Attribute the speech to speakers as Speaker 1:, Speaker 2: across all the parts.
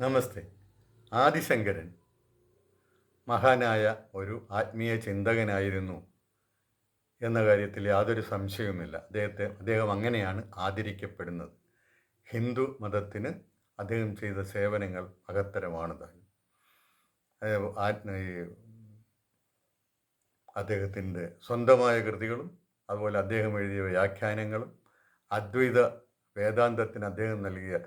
Speaker 1: നമസ്തേ. ആദിശങ്കരൻ മഹാനായ ഒരു ആത്മീയ ചിന്തകനായിരുന്നു എന്ന കാര്യത്തിൽ യാതൊരു സംശയവുമില്ല. അദ്ദേഹത്തെ അദ്ദേഹം അങ്ങനെയാണ് ആദരിക്കപ്പെടുന്നത്. ഹിന്ദു മതത്തിന് അദ്ദേഹം ചെയ്ത സേവനങ്ങൾ മഹത്തരമാണ് താനും അദ്ദേഹത്തിന്റെ സ്വന്തമായ കൃതികളും അതുപോലെ അദ്ദേഹം എഴുതിയ വ്യാഖ്യാനങ്ങളും അദ്വൈത വേദാന്തത്തിന് അദ്ദേഹം നൽകിയ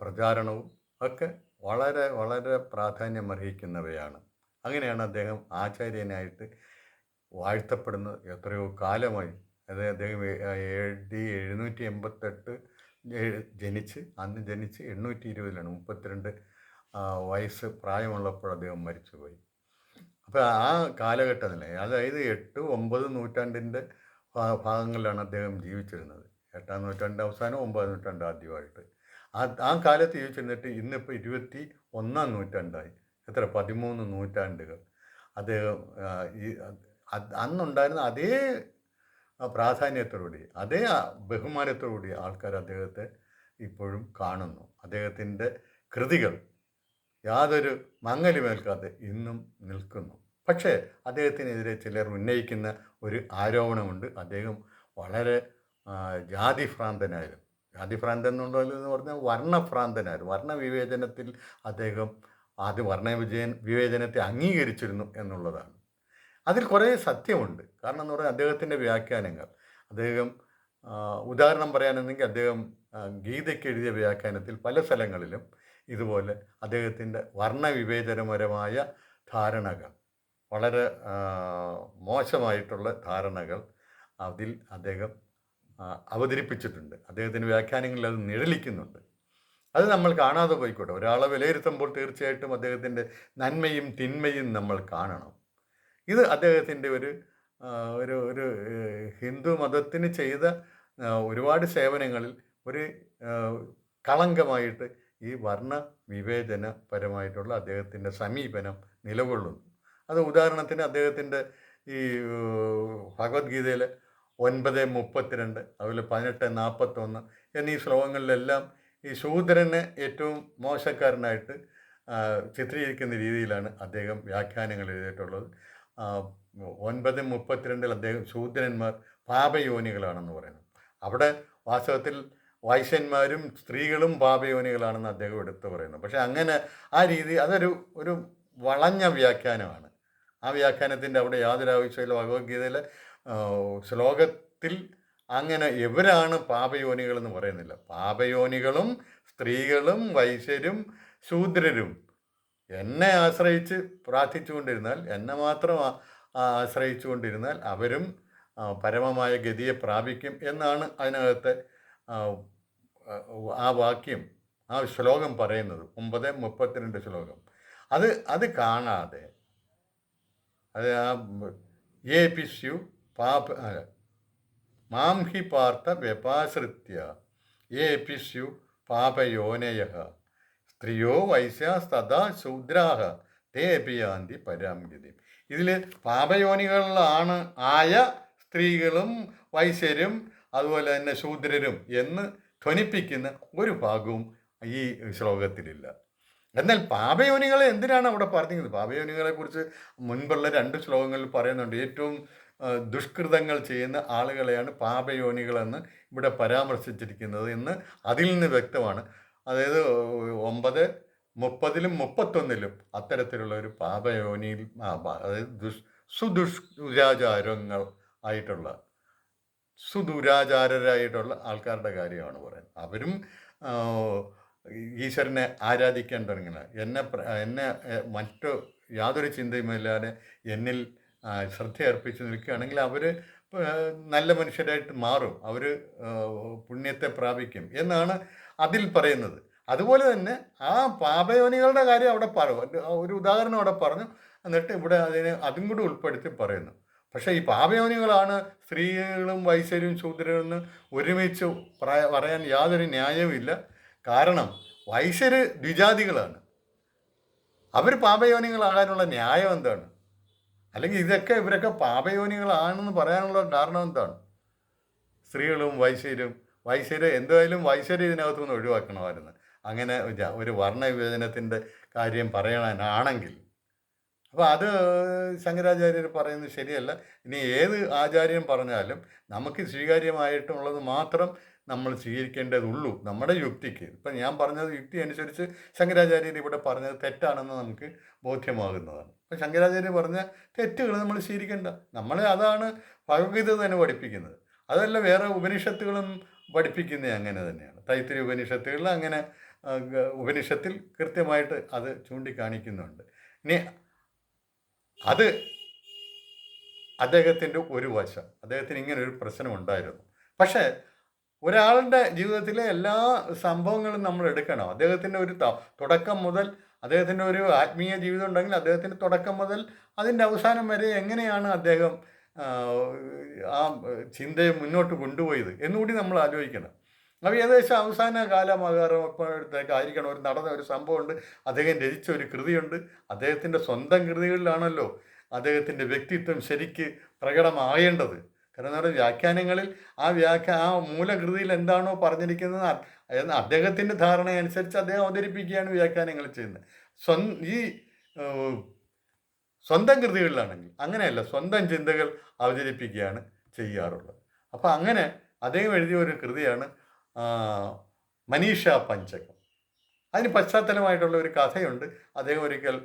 Speaker 1: പ്രചാരണവും ഒക്കെ വളരെ വളരെ പ്രാധാന്യം അർഹിക്കുന്നവയാണ്. അങ്ങനെയാണ് അദ്ദേഹം ആചാര്യനായിട്ട് വാഴ്ത്തപ്പെടുന്നത്. എത്രയോ കാലമായി അത് അദ്ദേഹം എ ഡി എഴുന്നൂറ്റി എൺപത്തെട്ട് ജനിച്ച് അന്ന് ജനിച്ച് എണ്ണൂറ്റി ഇരുപതിലാണ് മുപ്പത്തിരണ്ട് വയസ്സ് പ്രായമുള്ളപ്പോൾ അദ്ദേഹം മരിച്ചുപോയി. അപ്പോൾ ആ കാലഘട്ടത്തിൽ അതായത് എട്ട് ഒമ്പത് നൂറ്റാണ്ടിന്റെ ഭാഗങ്ങളിലാണ് അദ്ദേഹം ജീവിച്ചിരുന്നത്. എട്ടാം നൂറ്റാണ്ട് അവസാനം ഒമ്പതാം നൂറ്റാണ്ട് ആദ്യമായിട്ട്. ആ ആ കാലത്ത് ജീവിച്ചിരുന്നിട്ട് ഇന്നിപ്പോൾ ഇരുപത്തി ഒന്നാം നൂറ്റാണ്ടായി. എത്ര? പതിമൂന്ന് നൂറ്റാണ്ടുകൾ. ആ, ഈ അത് അന്നുണ്ടായിരുന്ന അതേ പ്രാധാന്യത്തോടുകൂടി അതേ ബഹുമാനത്തോടുകൂടി ആൾക്കാർ അദ്ദേഹത്തെ ഇപ്പോഴും കാണുന്നു. അദ്ദേഹത്തിന്റെ കൃതികൾ യാതൊരു മങ്ങലുമേൽക്കാതെ ഇന്നും നിൽക്കുന്നു. പക്ഷേ അദ്ദേഹത്തിനെതിരെ ചിലർ ഉന്നയിക്കുന്ന ഒരു ആരോപണമുണ്ട്. അദ്ദേഹം വളരെ ജാതിഭ്രാന്തനായിരുന്നു ജാതിഭ്രാന്തൻ എന്നുള്ളതെന്ന് പറഞ്ഞാൽ വർണഭ്രാന്തനായിരുന്നു വർണവിവേചനത്തിൽ അദ്ദേഹം ആദ്യ വർണ വിജയൻ വിവേചനത്തെ അംഗീകരിച്ചിരുന്നു എന്നുള്ളതാണ്. അതിൽ കുറേ സത്യമുണ്ട്. കാരണം എന്ന് പറഞ്ഞാൽ അദ്ദേഹത്തിന്റെ വ്യാഖ്യാനങ്ങൾ. അദ്ദേഹം ഉദാഹരണം പറയാനെന്നെങ്കിൽ അദ്ദേഹം ഗീതയ്ക്ക് എഴുതിയ വ്യാഖ്യാനത്തിൽ പല സ്ഥലങ്ങളിലും ഇതുപോലെ അദ്ദേഹത്തിന്റെ വർണവിവേചനപരമായ ധാരണകൾ വളരെ മോശമായിട്ടുള്ള ധാരണകൾ അതിൽ അദ്ദേഹം അവതരിപ്പിച്ചിട്ടുണ്ട്. അദ്ദേഹത്തിന്റെ വ്യാഖ്യാനങ്ങളിൽ അത് നിഴലിക്കുന്നുണ്ട്. അത് നമ്മൾ കാണാതെ പോയിക്കോട്ടെ. ഒരാളെ വിലയിരുത്തുമ്പോൾ തീർച്ചയായിട്ടും അദ്ദേഹത്തിന്റെ നന്മയും തിന്മയും നമ്മൾ കാണണം. ഇത് അദ്ദേഹത്തിന്റെ ഒരു ഒരു ഒരു ഹിന്ദു മതത്തിന് ചെയ്ത ഒരുപാട് സേവനങ്ങളിൽ ഒരു കളങ്കമായിട്ട് ഈ വർണ വിവേചനപരമായിട്ടുള്ള അദ്ദേഹത്തിന്റെ സമീപനം നിലകൊള്ളുന്നു. അത് ഉദാഹരണത്തിന് അദ്ദേഹത്തിന്റെ ഈ ഭഗവത്ഗീതയിലെ ഒൻപത് മുപ്പത്തിരണ്ട് അതുപോലെ പതിനെട്ട് നാൽപ്പത്തൊന്ന് എന്നീ ശ്ലോകങ്ങളിലെല്ലാം ഈ ശൂദ്രനെ ഏറ്റവും മോശക്കാരനായിട്ട് ചിത്രീകരിക്കുന്ന രീതിയിലാണ് അദ്ദേഹം വ്യാഖ്യാനങ്ങൾ എഴുതിയിട്ടുള്ളത്. ഒൻപത് മുപ്പത്തിരണ്ടിൽ അദ്ദേഹം ശൂദ്രന്മാർ പാപയോനികളാണെന്ന് പറയുന്നു. അവിടെ വാസ്തവത്തിൽ വൈശ്യന്മാരും സ്ത്രീകളും പാപയോനികളാണെന്ന് അദ്ദേഹം എടുത്തു പറയുന്നു. പക്ഷേ അങ്ങനെ ആ രീതി അതൊരു ഒരു വളഞ്ഞ വ്യാഖ്യാനമാണ്. ആ വ്യാഖ്യാനത്തിന്റെ അവിടെ യാതൊരു ആവശ്യമില്ല. ഭഗവത്ഗീതയിലെ ശ്ലോകത്തിൽ അങ്ങനെ എവരാണ് പാപയോനികൾ എന്ന് പറയുന്നില്ല. പാപയോനികളും സ്ത്രീകളും വൈശ്യരും ശൂദ്രരും എന്നെ ആശ്രയിച്ച് പ്രാർത്ഥിച്ചുകൊണ്ടിരുന്നാൽ എന്നെ മാത്രം ആശ്രയിച്ചുകൊണ്ടിരുന്നാൽ അവരും പരമമായ ഗതിയെ പ്രാപിക്കും എന്നാണ് അതിനകത്തെ ആ, വാക്യം ആ ശ്ലോകം പറയുന്നത്. ഒമ്പത് മുപ്പത്തിരണ്ട് ശ്ലോകം. അത് അത് കാണാതെ അത് ആ ഏ പിസ്യു പാപ മാം ഹി പാർത്ഥ വ്യപാശ്രിത്യ. ഏ പിസ്യു പാപയോനയ സ്ത്രീയോ വൈശ്യാസ്തഥാ ശൂദ്രാഹ. തേ അഭിയാന്തി പരാംഗതി. ഇതിൽ പാപയോനികളിലാണ് ആയ സ്ത്രീകളും വൈശ്യരും അതുപോലെ തന്നെ ശൂദ്രരും എന്ന് ധ്വനിപ്പിക്കുന്ന ഒരു ഭാഗവും ഈ ശ്ലോകത്തിലില്ല. എന്നാൽ പാപയോനികളെ എന്തിനാണ് അവിടെ പറഞ്ഞിരിക്കുന്നത്? പാപയോനികളെക്കുറിച്ച് മുൻപുള്ള രണ്ട് ശ്ലോകങ്ങളിൽ പറയുന്നുണ്ട്. ഏറ്റവും ദുഷ്കൃതങ്ങൾ ചെയ്യുന്ന ആളുകളെയാണ് പാപയോനികളെന്ന് ഇവിടെ പരാമർശിച്ചിരിക്കുന്നത് എന്ന് അതിൽ നിന്ന് വ്യക്തമാണ്. അതായത് ഒമ്പത് മുപ്പതിലും മുപ്പത്തൊന്നിലും അത്തരത്തിലുള്ള ഒരു പാപയോനിയിൽ അതായത് ദുഷ് സുദുഷ്ചാരങ്ങൾ ആയിട്ടുള്ള സുദുരാചാരരായിട്ടുള്ള ആൾക്കാരുടെ കാര്യമാണ് പറയുന്നത്. അവരും ഈശ്വരനെ ആരാധിക്കാൻ തുടങ്ങുന്നത് എന്നെ എന്നെ മറ്റു യാതൊരു ചിന്തയുമില്ലാതെ എന്നിൽ ശ്രദ്ധ അർപ്പിച്ച് നിൽക്കുകയാണെങ്കിൽ അവർ നല്ല മനുഷ്യരായിട്ട് മാറും. അവർ പുണ്യത്തെ പ്രാപിക്കും എന്നാണ് അതിൽ പറയുന്നത്. അതുപോലെ തന്നെ ആ പാപയോനികളുടെ കാര്യം അവിടെ പറഞ്ഞു ഒരു ഉദാഹരണം അവിടെ പറഞ്ഞു. എന്നിട്ട് ഇവിടെ അതിനെ അതും കൂടി ഉൾപ്പെടുത്തി പറയുന്നു. പക്ഷേ ഈ പാപയോനികളാണ് സ്ത്രീകളും വൈശ്യരും ശൂദ്രരും ഒരുമിച്ച് പറയാൻ യാതൊരു ന്യായവുമില്ല കാരണം വൈശ്യര് ദ്വിജാതികളാണ്. അവർ പാപയോനികളാകാനുള്ള ന്യായം എന്താണ്? അല്ലെങ്കിൽ ഇതൊക്കെ ഇവരൊക്കെ പാപയോനികളാണെന്ന് പറയാനുള്ള കാരണം എന്താണ്? സ്ത്രീകളും വൈശ്യരും വൈശ്യര് എന്തായാലും വൈശ്യര് ഇതിനകത്തുനിന്ന് ഒഴിവാക്കണമായിരുന്നു. അങ്ങനെ ഒരു വർണവിഭജനത്തിന്റെ കാര്യം പറയാനാണെങ്കിൽ അപ്പോൾ അത് ശങ്കരാചാര്യർ പറയുന്നത് ശരിയല്ല. ഇനി ഏത് ആചാര്യം പറഞ്ഞാലും നമുക്ക് സ്വീകാര്യമായിട്ടുള്ളത് മാത്രം നമ്മൾ സ്വീകരിക്കേണ്ടതുള്ളൂ നമ്മുടെ യുക്തിക്ക്. ഇപ്പം ഞാൻ പറഞ്ഞത് യുക്തി അനുസരിച്ച് ശങ്കരാചാര്യർ ഇവിടെ പറഞ്ഞത് തെറ്റാണെന്ന് നമുക്ക് ബോധ്യമാകുന്നതാണ്. അപ്പം ശങ്കരാചാര്യർ പറഞ്ഞ തെറ്റുകൾ നമ്മൾ സ്വീകരിക്കേണ്ട. നമ്മൾ അതാണ് ഭഗവത്ഗീത തന്നെ പഠിപ്പിക്കുന്നത്. അതല്ല വേറെ ഉപനിഷത്തുകളും പഠിപ്പിക്കുന്നത് അങ്ങനെ തന്നെയാണ്. തൈത്തിരി ഉപനിഷത്തുകളിൽ അങ്ങനെ ഉപനിഷത്തിൽ കൃത്യമായിട്ട് അത് ചൂണ്ടിക്കാണിക്കുന്നുണ്ട്. ഇനി അത് അദ്ദേഹത്തിന്റെ ഒരു വശം. അദ്ദേഹത്തിന് ഇങ്ങനെ ഒരു പ്രശ്നം ഉണ്ടായിരുന്നു. പക്ഷേ ഒരാളുടെ ജീവിതത്തിലെ എല്ലാ സംഭവങ്ങളും നമ്മൾ എടുക്കണം. അദ്ദേഹത്തിന്റെ ഒരു തുടക്കം മുതൽ അദ്ദേഹത്തിന്റെ ഒരു ആത്മീയ ജീവിതം ഉണ്ടെങ്കിൽ അദ്ദേഹത്തിന്റെ തുടക്കം മുതൽ അതിന്റെ അവസാനം വരെ എങ്ങനെയാണ് അദ്ദേഹം ആ, ചിന്തയെ മുന്നോട്ട് കൊണ്ടുപോയത് എന്നുകൂടി നമ്മൾ ആലോചിക്കണം. അപ്പോൾ ഏകദേശം അവസാന കാലമാകാറപ്പോഴത്തേക്ക് ആയിരിക്കണം. ഒരു നടന്ന ഒരു സംഭവമുണ്ട്. അദ്ദേഹം രചിച്ച ഒരു കൃതിയുണ്ട്. അദ്ദേഹത്തിന്റെ സ്വന്തം കൃതികളിലാണല്ലോ അദ്ദേഹത്തിന്റെ വ്യക്തിത്വം ശരിക്ക് പ്രകടമാകേണ്ടത്. കാരണം നമ്മുടെ വ്യാഖ്യാനങ്ങളിൽ ആ വ്യാഖ്യ ആ മൂലകൃതിയിൽ എന്താണോ പറഞ്ഞിരിക്കുന്നത് അദ്ദേഹത്തിന്റെ ധാരണ അനുസരിച്ച് അദ്ദേഹം അവതരിപ്പിക്കുകയാണ് വ്യാഖ്യാനങ്ങൾ ചെയ്യുന്നത്. സ്വ ഈ സ്വന്തം കൃതികളിലാണെങ്കിൽ അങ്ങനെയല്ല സ്വന്തം ചിന്തകൾ അവതരിപ്പിക്കുകയാണ് ചെയ്യാറുള്ളത്. അപ്പോൾ അങ്ങനെ അദ്ദേഹം എഴുതിയ ഒരു കൃതിയാണ് മനീഷ പഞ്ചകം. അതിന് പശ്ചാത്തലമായിട്ടുള്ള ഒരു കഥയുണ്ട്. അദ്ദേഹം ഒരിക്കൽ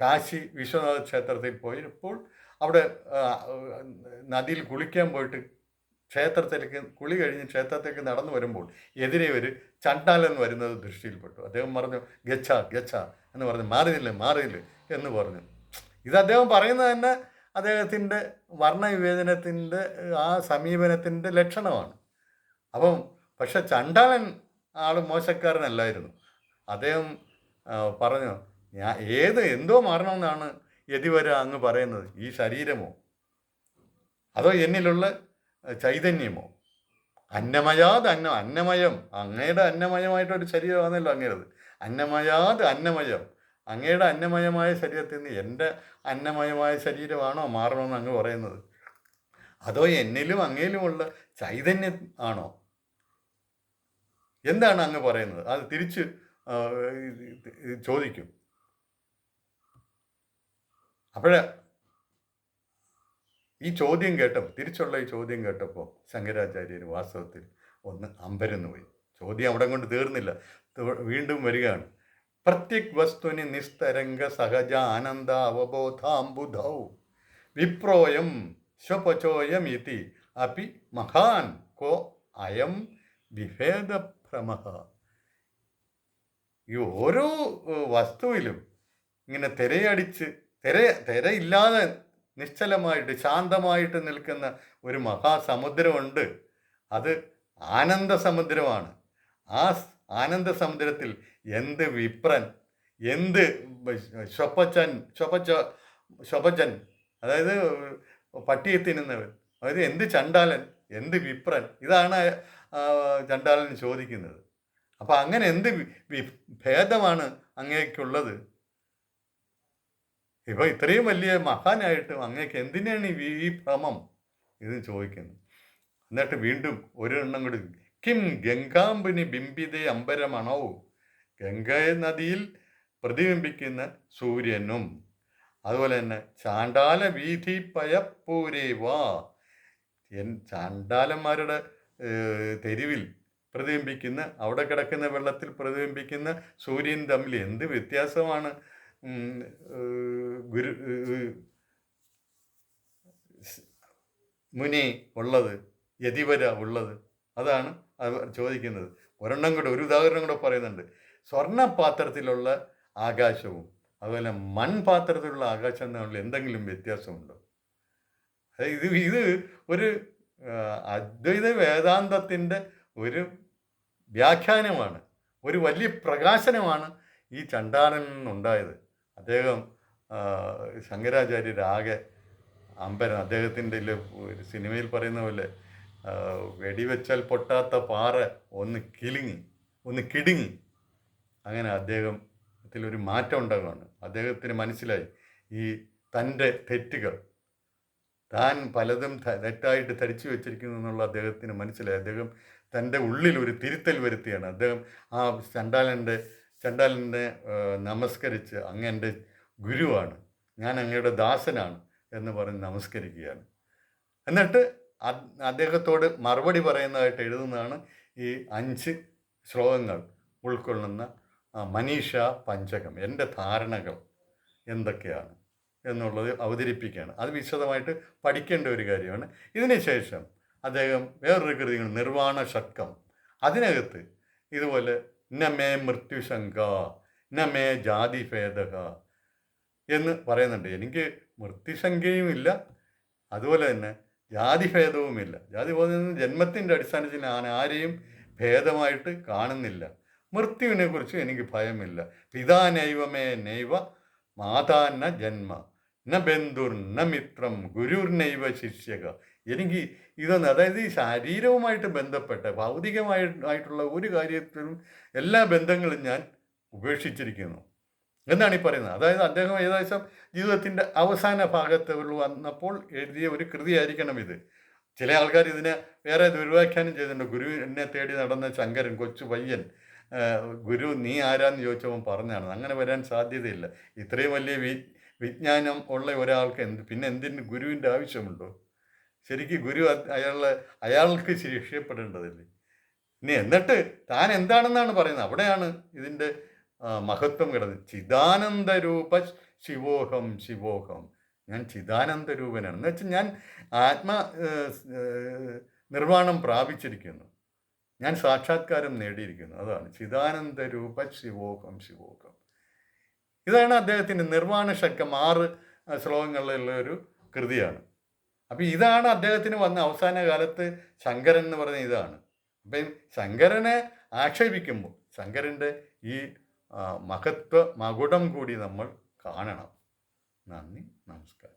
Speaker 1: കാശി വിശ്വനാഥ ക്ഷേത്രത്തിൽ പോയപ്പോൾ അവിടെ നദിയിൽ കുളിക്കാൻ പോയിട്ട് ക്ഷേത്രത്തിലേക്ക് കുളി കഴിഞ്ഞ് ക്ഷേത്രത്തിലേക്ക് നടന്നു വരുമ്പോൾ എതിരെ ഒരു ചണ്ടാലൻ വരുന്നത് ദൃഷ്ടിയിൽപ്പെട്ടു. അദ്ദേഹം പറഞ്ഞു ഗച്ഛ ഗച്ഛ എന്ന് പറഞ്ഞു മാറിയില്ല മാറിയില്ല എന്ന് പറഞ്ഞു. ഇത് അദ്ദേഹം പറയുന്നത് തന്നെ അദ്ദേഹത്തിന്റെ വർണവിവേചനത്തിന്റെ ആ സമീപനത്തിന്റെ ലക്ഷണമാണ്. അപ്പം പക്ഷെ ചണ്ടാലൻ ആൾ മോശക്കാരനല്ലായിരുന്നു. അദ്ദേഹം പറഞ്ഞു ഞാൻ ഏത് എന്തോ മാറണമെന്നാണ് യതിവര അങ്ങ് പറയുന്നത്? ഈ ശരീരമോ? അതോ എന്നിലുള്ള ചൈതന്യമോ? അന്നമയാത് അന്ന അന്നമയം. അങ്ങയുടെ അന്നമയമായിട്ടൊരു ശരീരമാണല്ലോ അങ്ങേരത് അന്നമയാത് അന്നമയം. അങ്ങയുടെ അന്നമയമായ ശരീരത്തിൽ നിന്ന് എന്റെ അന്നമയമായ ശരീരമാണോ മാറണമെന്ന് അങ്ങ് പറയുന്നത്? അതോ എന്നിലും അങ്ങയിലുമുള്ള ചൈതന്യം ആണോ? എന്താണ് അങ്ങ് പറയുന്നത്? അത് തിരിച്ച് ചോദിക്കും. അപ്പോഴേ ഈ ചോദ്യം കേട്ടപ്പോൾ തിരിച്ചുള്ള ഈ ചോദ്യം കേട്ടപ്പോൾ ശങ്കരാചാര്യർ വാസ്തവത്തിൽ ഒന്ന് അമ്പരന്ന് പോയി. ചോദ്യം അവിടെ കൊണ്ട് തീർന്നില്ല. വീണ്ടും വരികയാണ്. പ്രത്യക് വസ്തുനി നിസ്തരംഗ സഹജ ആനന്ദ അവബോധാംബുധൗ വിപ്രോയം സ്വപചോയം ഇതി അപ്പി മഹാൻ കോ അയം വിഭേദഭ്രമ. ഈ ഓരോ വസ്തുവിലും ഇങ്ങനെ തിരയടിച്ച് തിര തിരയില്ലാതെ നിശ്ചലമായിട്ട് ശാന്തമായിട്ട് നിൽക്കുന്ന ഒരു മഹാസമുദ്രമുണ്ട്. അത് ആനന്ദ സമുദ്രമാണ് ആ ആനന്ദ സമുദ്രത്തിൽ എന്ത് വിപ്രൻ എന്ത് ശ്വപ്പച്ചൻ ശ്വപ്പച്ച സ്വപച്ചൻ അതായത് പട്ടിയെ തിന്നുന്നവൻ അതായത് എന്ത് ചണ്ടാലൻ എന്ത് വിപ്രൻ ഇതാണ് ചണ്ടാലൻ ചോദിക്കുന്നത്. അപ്പം അങ്ങനെ എന്ത് ഭേദമാണ് അങ്ങേക്കുള്ളത്? ഇപ്പൊ ഇത്രയും വലിയ മഹാനായിട്ടും അങ്ങേക്ക് എന്തിനാണ് ഈ ഈ ഭ്രമം? ഇത് ചോദിക്കുന്നത് എന്നിട്ട് വീണ്ടും ഒരെണ്ണം കൂടി. കിം ഗംഗാംബിനി ബിംബിതേ അമ്പരമണോ. ഗംഗ നദിയിൽ പ്രതിബിംബിക്കുന്ന സൂര്യനും. അതുപോലെ തന്നെ ചാണ്ടാല വീഥി പയപ്പൂരേ വാ. എൻ ചാണ്ടാലന്മാരുടെ തെരുവിൽ പ്രതിബിംബിക്കുന്ന അവിടെ കിടക്കുന്ന വെള്ളത്തിൽ പ്രതിബിംബിക്കുന്ന സൂര്യൻ തമ്മിൽ എന്ത് വ്യത്യാസമാണ്? ഗുരു മുനി ഉള്ളത് യതിവര ഉള്ളത്. അതാണ് ചോദിക്കുന്നത്. ഒരെണ്ണം കൂടെ ഒരു ഉദാഹരണം കൂടെ പറയുന്നുണ്ട്. സ്വർണപാത്രത്തിലുള്ള ആകാശവും അതുപോലെ മൺപാത്രത്തിലുള്ള ആകാശം തമ്മിൽ എന്തെങ്കിലും വ്യത്യാസമുണ്ടോ? ഇത് ഇത് ഒരു അദ്വൈത വേദാന്തത്തിന്റെ ഒരു വ്യാഖ്യാനമാണ്. ഒരു വലിയ പ്രകാശനമാണ് ഈ ചണ്ടാലൻ നിന്നുണ്ടായത് അദ്ദേഹം ശങ്കരാചാര്യരാകെ അമ്പരം. അദ്ദേഹത്തിന്റെ ഒരു സിനിമയിൽ പറയുന്ന പോലെ വെടിവെച്ചാൽ പൊട്ടാത്ത പാറ ഒന്ന് കിളിങ്ങി ഒന്ന് കിടുങ്ങി. അങ്ങനെ അദ്ദേഹത്തിലൊരു മാറ്റം ഉണ്ടാകുകയാണ് അദ്ദേഹത്തിന് മനസ്സിലായി ഈ തന്റെ തെറ്റുകൾ താൻ പലതും തെറ്റായിട്ട് ധരിച്ചു വെച്ചിരിക്കുന്നു എന്നുള്ള അദ്ദേഹത്തിന് മനസ്സിലായി. അദ്ദേഹം തന്റെ ഉള്ളിൽ ഒരു തിരുത്തൽ വരുത്തിയാണ്. അദ്ദേഹം ആ ചണ്ടാലന്റെ ചണ്ടാലനെ നമസ്കരിച്ച് അങ്ങ് എന്റെ ഗുരുവാണ്. ഞാൻ അങ്ങയുടെ ദാസനാണ് എന്ന് പറഞ്ഞ് നമസ്കരിക്കുകയാണ്. എന്നിട്ട് അദ്ദേഹത്തോട് മറുപടി പറയുന്നതായിട്ട് എഴുതുന്നതാണ് ഈ അഞ്ച് ശ്ലോകങ്ങൾ ഉൾക്കൊള്ളുന്ന മനീഷ പഞ്ചകം എന്റെ ധാരണകൾ എന്തൊക്കെയാണ് എന്നുള്ളത് അവതരിപ്പിക്കുകയാണ്. അത് വിശദമായിട്ട് പഠിക്കേണ്ട ഒരു കാര്യമാണ്. ഇതിനുശേഷം അദ്ദേഹം വേറൊരു കൃതികൾ നിർവാണ ഷട്കം അതിനകത്ത് ഇതുപോലെ നമേ മൃത്യുശങ്ക നമേ ജാതിഭേദക എന്ന് പറയുന്നുണ്ട്. എനിക്ക് മൃത്യുശങ്കയും ഇല്ല അതുപോലെ തന്നെ ജാതിഭേദവുമില്ല ബോധം ജന്മത്തിന്റെ അടിസ്ഥാനത്തിൽ ഞാൻ ആരെയും ഭേദമായിട്ട് കാണുന്നില്ല. മൃത്യുവിനെ കുറിച്ച് എനിക്ക് ഭയമില്ല. പിതാ നൈവമേ നൈവ മാതാന്ന ജന്മ. ന ബന്ധുർ ന മിത്രം ഗുരുർ നൈവ ശിഷ്യക. എനിക്ക് ഇതൊന്നും. അതായത് ഈ ശാരീരവുമായിട്ട് ബന്ധപ്പെട്ട ഭൗതികമായിട്ടുള്ള ഒരു കാര്യത്തിലും എല്ലാ ബന്ധങ്ങളും ഞാൻ ഉപേക്ഷിച്ചിരിക്കുന്നു. എന്നാണ് ഈ പറയുന്നത്. അതായത് അദ്ദേഹം ഏകദേശം ജീവിതത്തിന്റെ അവസാന ഭാഗത്ത് വന്നപ്പോൾ എഴുതിയ ഒരു കൃതിയായിരിക്കണം ഇത്. ചില ആൾക്കാർ ഇതിനെ വേറെ ദുർവ്യാഖ്യാനം ചെയ്തിട്ടുണ്ട്. ഗുരു എന്നെ തേടി നടന്ന ശങ്കരൻ കൊച്ചു പയ്യൻ ഗുരു നീ ആരാന്ന് ചോദിച്ചവൻ പറഞ്ഞാണ്. അങ്ങനെ വരാൻ സാധ്യതയില്ല. ഇത്രയും വലിയ വിജ്ഞാനം ഉള്ള ഒരാൾക്ക് എന്ത് പിന്നെ എന്തിന് ഗുരുവിന്റെ ആവശ്യമുണ്ടോ? ശരിക്കും ഗുരു അയാളെ അയാൾക്ക് ശിക്ഷപ്പെടേണ്ടതല്ലേ ഇനി എന്നിട്ട് താൻ എന്താണെന്നാണ് പറയുന്നത്? അവിടെയാണ് ഇതിന്റെ മഹത്വം കിടന്നത്. ചിദാനന്ദ രൂപ ശിവോഹം ശിവോഹം. ഞാൻ ചിദാനന്ദ രൂപനാണ് എന്ന് വെച്ചാൽ ഞാൻ ആത്മ നിർവാണം പ്രാപിച്ചിരിക്കുന്നു. ഞാൻ സാക്ഷാത്കാരം നേടിയിരിക്കുന്നു. അതാണ്. ചിദാനന്ദ രൂപ ശിവോഹം ശിവോഹം. ഇതാണ് അദ്ദേഹത്തിന്റെ നിർവാണ ശക്കം ആറ് ശ്ലോകങ്ങളിലുള്ള ഒരു കൃതിയാണ്. അപ്പം ഇതാണ് അദ്ദേഹത്തിന് വന്ന അവസാന കാലത്ത് ശങ്കരൻ എന്ന് പറഞ്ഞ ഇതാണ്. അപ്പം ശങ്കരനെ ആക്ഷേപിക്കുമ്പോൾ ശങ്കരന്റെ ഈ മഹത്വ മകുടം കൂടി നമ്മൾ കാണണം. നന്ദി നമസ്കാരം.